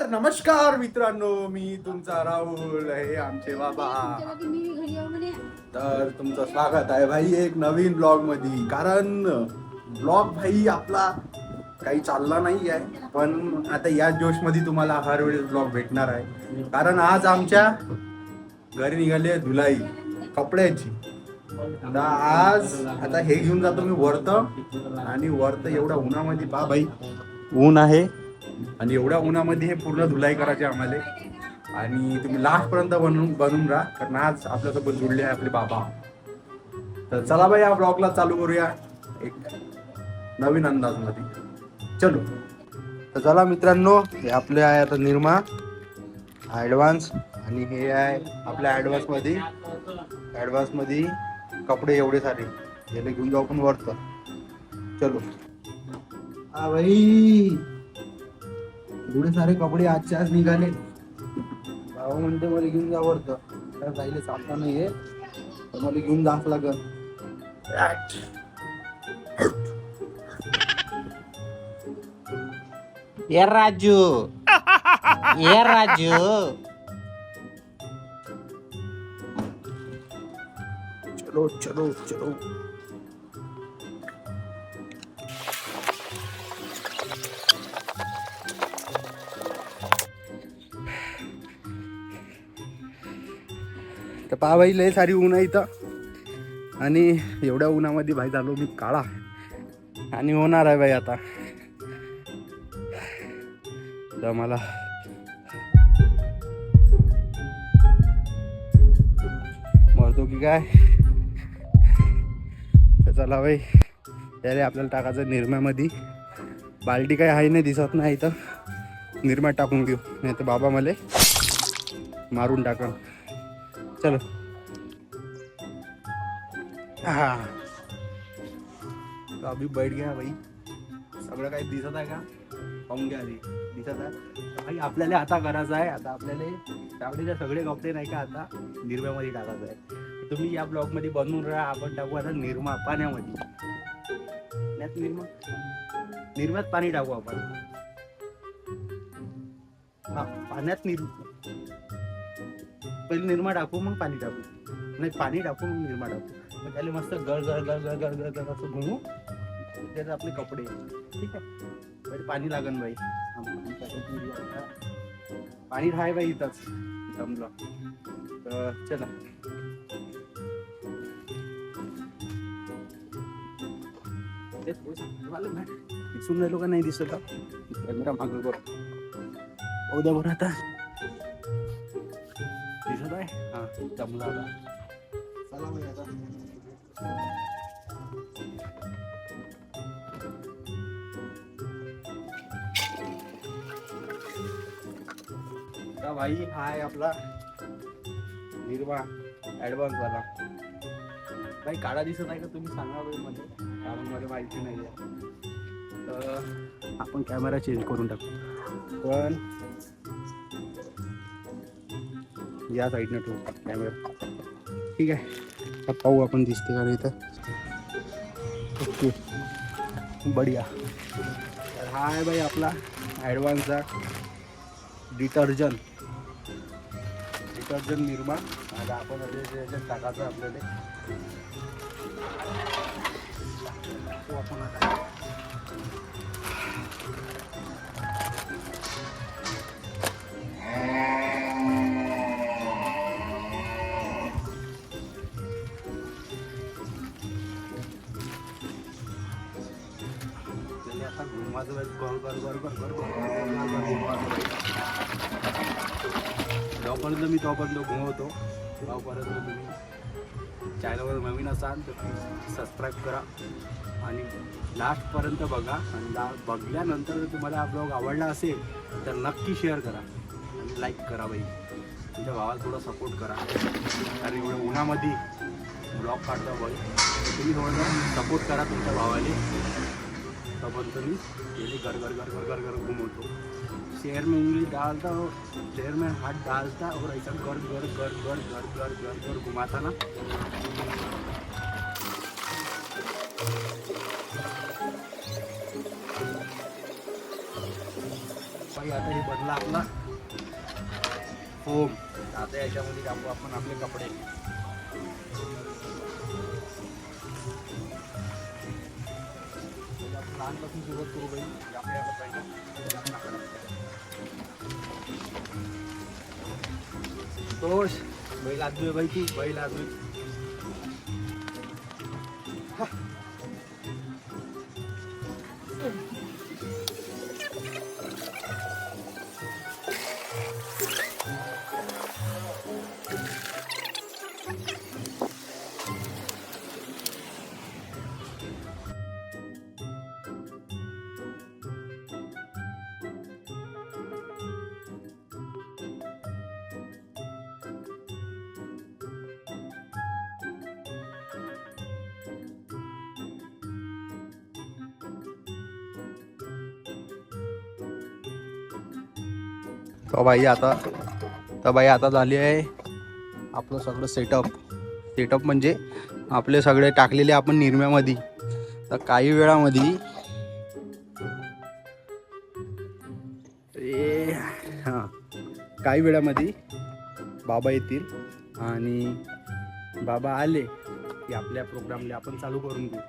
तर नमस्कार मित्रांनो मी तुमचा राहुल हे आमचे बाबा. तर तुमचं स्वागत आहे भाई एक नवीन ब्लॉगमध्ये कारण ब्लॉग भाई आपला काही चालला नाही आहे पण आता या जोशमध्ये तुम्हाला हर वेळेस ब्लॉग भेटणार आहे. कारण आज आमच्या घरी निघाली आहे धुलाई कपड्याची. आज आता हे घेऊन जातो मी वरत. आणि वरत एवढ्या उन्हामध्ये पा भाई. ऊन आहे. आणि एवढ्या उन्हामध्ये हे पूर्ण धुलाई करायचे आम्हाला. आणि तुम्ही लास्ट पर्यंत बनवून बनून राहा कारण आज आपल्यासोबत जुळले आहे आपले बाबा. तर चला बाई या ब्लॉगला चालू करूया एक नवीन अंदाजमध्ये. चलो. तर चला मित्रांनो हे आपले आहे आता निर्मा ॲडव्हान्स आणि हे आहे आपल्या ॲडव्हान्समध्ये ॲडव्हान्समध्ये कपडे एवढे सारे. याला घेऊन जाऊ आपण वरत चलो. हा भाई एवढे सारे कपडे आजच्या आज निघाले. भाऊ म्हणते मला घेऊन जा वरत तर जायला चालता नाहीये. तर मला घेऊन जावं लागल ये राजू. ये राजू. चलो चलो चलो. तर पहा लय सारी ऊन आहे इथं. आणि एवढ्या उन्हामध्ये भाई झालो मी काळा. आणि होणार आहे भाई आता. तर मला मरतो की काय? चला भाई त्याला आपल्याला टाकायचं निरम्यामध्ये. बाल्टी काय आहे नाही दिसत नाही इथं. निर्मा टाकून घेऊ नाही तर बाबा मला मारून टाकन. चलो. हा. तो अभी बैठ गया भाई. सगळं काही दिसत आहे का? पाहून घ्या आधी. दिसत आहे? भाई आपल्याला आता करायचं आहे. आता आपल्याला त्यावेळेचे सगळे कपडे नाही का आता? निर्म्यामध्ये टाकायचं आहे तुम्ही या ब्लॉगमध्ये बनवून राहा. आपण टाकू आता निर्मा पाण्यामध्ये. पाण्यात निर्मा निर्म्यात पाणी टाकू आपण. हा पाण्यात निर्मा पहिले निरमा टाकू मग पाणी टाकू. नाही पाणी टाकू मग निरमा टाकू मग त्याला मस्त गळ गळ गळ गळ गळ गळ गळ असं घुमू त्यात आपले कपडे. ठीक आहे? पहिले पाणी लागन बाई. पाणी राहाय बाई इथंच. जमलं. तर चला. ते थोडंसं झालं ना. दिसून राहिलो का नाही दिसत कॅमेरा मागं कर. पाहू द्या बरं आता. हा आता. का भाई हा आहे आपला निर्मा ऍडव्हान्स वाला. काही काळा दिसत आहे का तुम्ही सांगा बाई मध्ये कारण मला माहिती नाही आहे तर आपण कॅमेरा चेंज करून टाकू. पण या साईडनं ठेवू कॅमेरा ठीक आहे. आता पाहू आपण दिसते का नाही इथं ओके. बढिया. तर हा आहे बाई आपला ॲडव्हान्सचा डिटर्जंट डिटर्जंट निर्मा आता आपण अजून टाकायचं आपल्याला जोपर्यंत मी तोपर्यंत घुमवतो तोपर्यंत तुम्ही चॅनलवर नवीन असाल तर प्लीज सबस्क्राईब करा. आणि लास्टपर्यंत बघा. आणि ला बघल्यानंतर जर तुम्हाला हा ब्लॉग आवडला असेल तर नक्की शेअर करा. आणि लाईक करा बाई. तुमच्या भावाला थोडा सपोर्ट करा. कारण एवढ्या उन्हामध्ये ब्लॉग काढता बाई. तुम्ही थोडं सपोर्ट करा तुमच्या भावाने तोपर्यंत मी डेली घर घर घर घर घर घर घूमवतो शहर में उंगली डालता और शहर में हाथ डालता और ऐसा घर घर घर घर घर घर घर घर घुमाता ना बाई भाई आता हे बदला आपला हो आता याच्यामध्ये टाकू आपण आपले कपडे पहिले सुरुवात करू बाई. दोष बैल आजू बाई तू. बैल आजू तर बाई आता तर बाई आता झाली आहे आपलं सगळं सेटअप सेटअप म्हणजे आपले सगळे टाकलेले आपण निरम्यामध्ये. तर काही वेळामध्ये ए हां. काही वेळामध्ये बाबा येतील आणि बाबा आले की आपल्या प्रोग्रामला आपण चालू करून घेऊ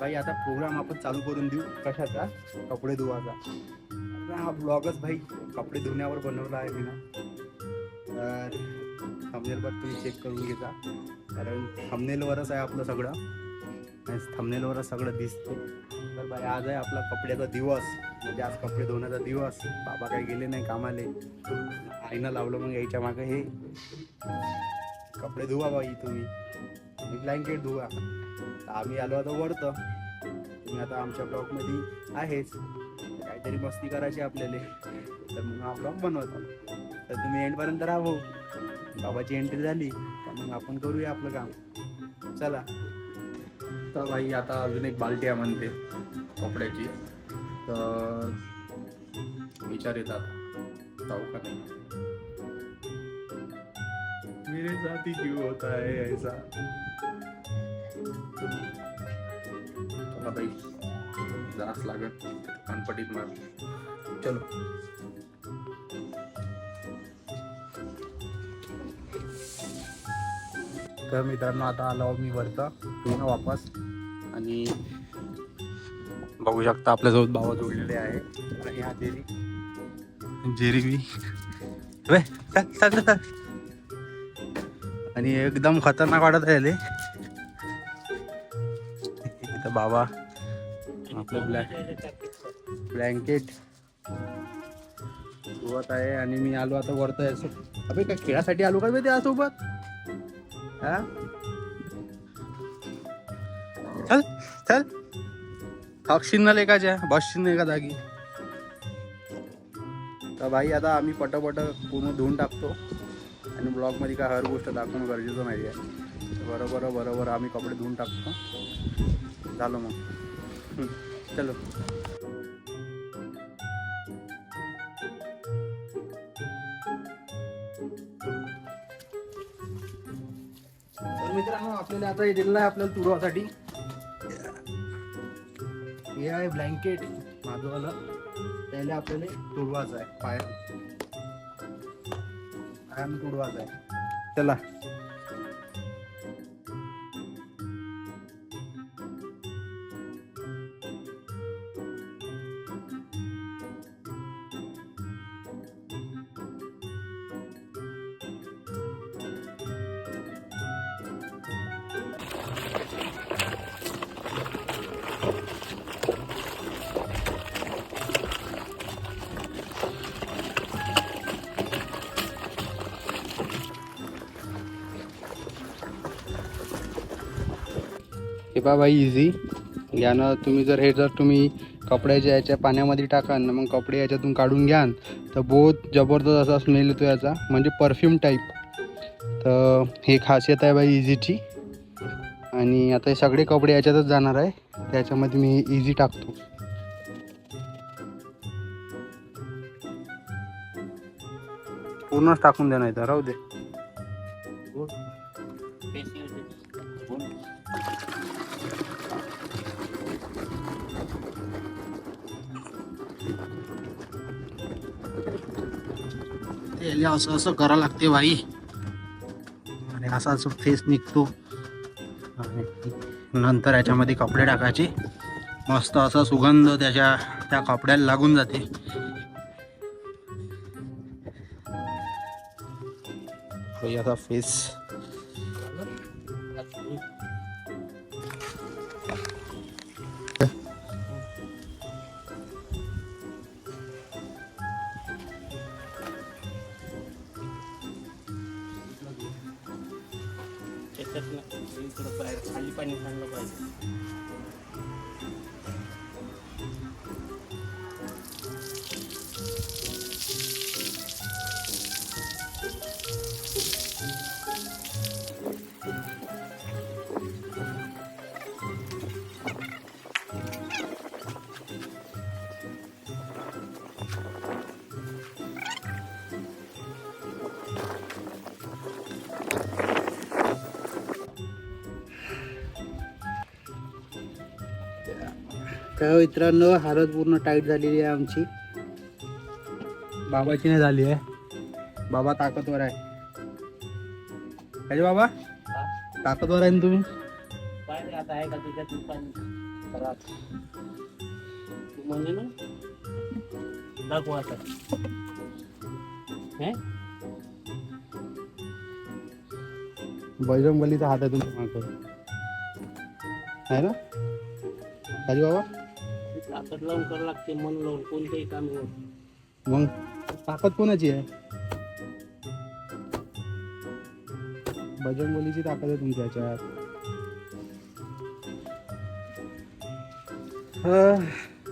भाई आता प्रोग्राम आपण चालू करून देऊ. कशाचा? कपडे धुवायचा हा ब्लॉगच भाई कपडे धुण्यावर बनवला आहे मी ना तर थंबनेलवर तुम्ही चेक करून घेता कारण थंबनेलवरच आहे आपलं सगळं. थमनेलवरच सगळं दिसते तर भाई आज आहे आपला कपड्याचा दिवस. म्हणजे आज कपडे धुण्याचा दिवस. बाबा काही गेले नाही कामाले. आईनं लावलं मग यायच्या मागं हे. कपडे धुवा बाई तुम्ही. ब्लँकेट धुवा. आम्ही आलो आता वरतं. तुम्ही आता आमच्या ब्लॉकमध्ये आहेच. काहीतरी मस्ती करायची आपल्याला. तर मग हा ब्लॉग बनवतो. तर तुम्ही एंडपर्यंत राहो बाबाची एंट्री झाली. तर मग आपण करूया आपलं काम. चला. तर भाई आता अजून एक बाल्टी आहे म्हणते कपड्याची. तर विचार येतात. जाऊ का नाही? मेरे साथी क्यों होता है ऐसा? चला बाई जास लागत कणपटीत मार चलो. तर मित्रांनो आता आलो मी वरता पूर्ण वापस. आणि बघू शकता आपल्यासोबत भावा जोडलेले आहे. आणि हा जेरी. जेरी चल. आणि एकदम खतरनाक वाटत राहिले इथं बाबा आपलं ब्लॅक ब्लँकेट धुवत आहे आणि मी आलो आता वरत आहे असं अबे काय खेळासाठी आलो का बे त्यासोबत हा? चल चल. अक्षिन न लेकाच्या बसशील एका जागी. तर भाई आता आम्ही पटापट पूर्ण धुवून टाकतो. आणि ब्लॉगमध्ये काय हर गोष्ट दाखवणं गरजेचं नाही आहे. बरोबर बरोबर आम्ही कपडे धुवून टाकतो. झालं मग. चलो. मित्रांनो आपल्याला आता हे दिलेलं आहे आपल्याला तुरवासाठी हे आहे ब्लँकेट माझंवालं त्याला आपल्याला तुरवाचं आहे पाया पायानं तुडवायचं आहे चला. हे बाबा इझी यानं तुम्ही जर हे जर तुम्ही कपड्याच्या याच्या पाण्यामध्ये टाकाल ना मग कपडे याच्यातून काढून घ्याल तर बहुत जबरदस्त असा स्मेल येतो याचा. म्हणजे परफ्यूम टाईप तर हे खासियत आहे बाई इझीची आणि आता हे सगळे कपडे याच्यातच जाणार आहे. त्याच्यामध्ये मी इझी टाकतो. पूर्णच टाकून देणार इथं राहू दे. म्हणजे असं असं करा लागते भाई आणि असा असं फेस निघतो. आणि नंतर याच्यामध्ये कपडे टाकायचे. मस्त असा सुगंध त्याच्या त्या कपड्याला लागून जाते. असा फेस खाली पाणी सांगलं पाहिजे. काय मित्रांनो हालत पूर्ण टाईट झालेली आहे आमची. बाबाची नाही झाली आहे. बाबा ताकदवर आहे. काय बाबा? ताकदवर आहे ना तुम्ही? म्हणजे हे? बजरंग बलीचा हात आहे तुमच्या मागं. आहे ना? बाबा? ताकद लावून करावं लागते मन लावून कोणतेही काम होत मग ताकद कोणाची आहे? बजरंग बलीची ताकद आहे तुमच्या ह्याच्यात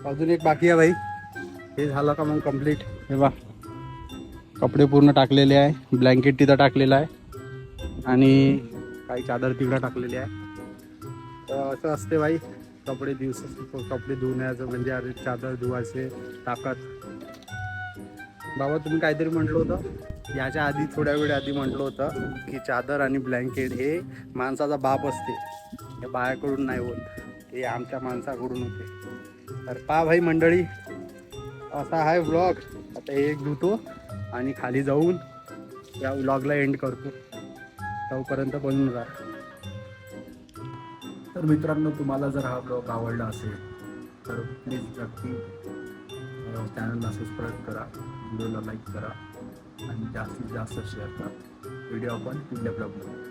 अजून एक बाकी आहे भाई हे झालं का मग कंप्लीट हे बा कपडे पूर्ण टाकलेले आहे. ब्लँकेट तिथं टाकलेलं आहे. आणि काही चादर तिकडं टाकलेली आहे. तर असं असते भाई कपडे दिवस कपडे धुण्याचं म्हणजे अरे चादर धुवायचे ताकद. बाबा तुम्ही काहीतरी म्हटलं होतं? याच्या आधी थोड्या वेळ आधी म्हटलं होतं की चादर आणि ब्लँकेट हे माणसाचा बाप असते. हे बायाकडून नाही होत. हे आमच्या माणसाकडून होते. तर पा भाई मंडळी असा आहे व्लॉग आता एक धुतो आणि खाली जाऊन या व्लॉगला एंड करतो. तोपर्यंत बनून राहा. तर मित्रांनो तुम्हाला जर हा ब्लॉग आवडला असेल तर प्लीज नक्की चॅनलला सबस्क्राईब करा व्हिडिओला लाईक करा आणि जास्तीत जास्त शेअर करा. व्हिडिओ आपण पुढल्या ब्लॉगमध्ये